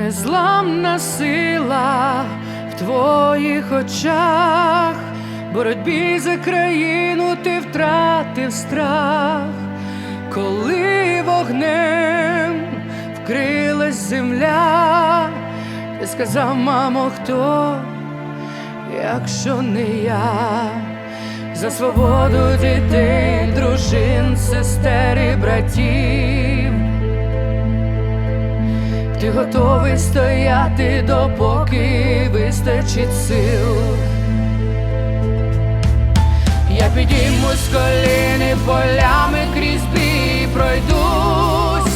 незламна сила в твоїх очах, боротьбі за країну ти втратив страх, коли вогнем вкрилась земля, ти сказав, мамо, хто, якщо не я, за свободу дітей, дружин, сестер і братів. Готовий стояти, допоки вистачить сил. Я підіймусь коліни полями крізь бій пройдусь.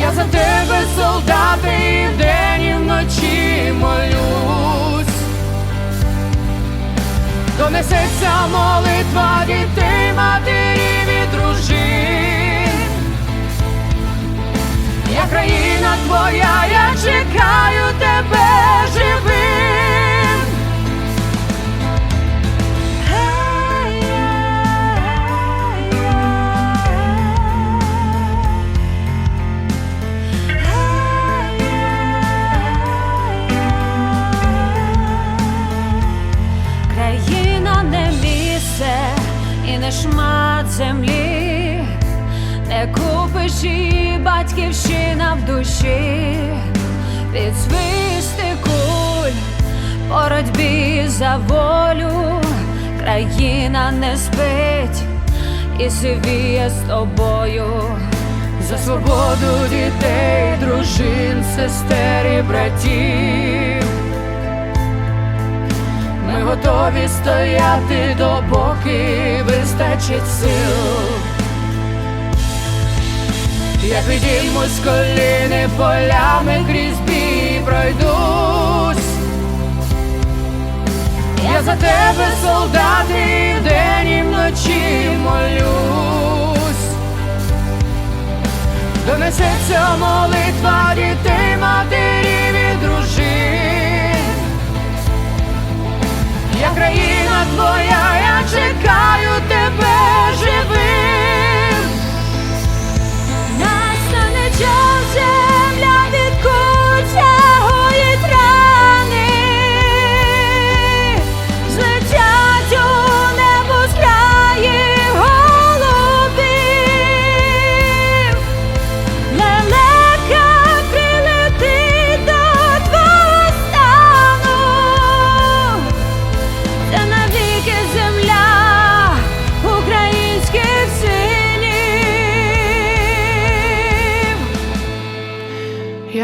Я за тебе, солдати, і вдень, і вночі молюсь. Донесеться молитва дітей, матерів і дружин. Я чекаю тебе живим. Країна не місце і не шмат землі, не купиш її батьківщина в душі, під свисти куль, боротьбі за волю, країна не спить і сивіє з тобою. За свободу дітей, дружин, сестер і братів. Ми готові стояти, допоки вистачить сил. Я підіймусь з коліни полями крізь пройдусь. Я за тебе, солдати, день і вночі молюсь. Донесеться молитва дітей, матерів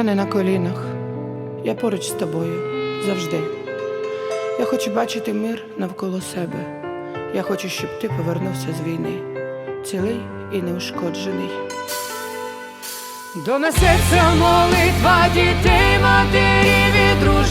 Я не на колінах, я поруч з тобою завжди. Я хочу бачити мир навколо себе. Я хочу, щоб ти повернувся з війни, цілий і неушкоджений. Донесеться молитва дітей, матерів і.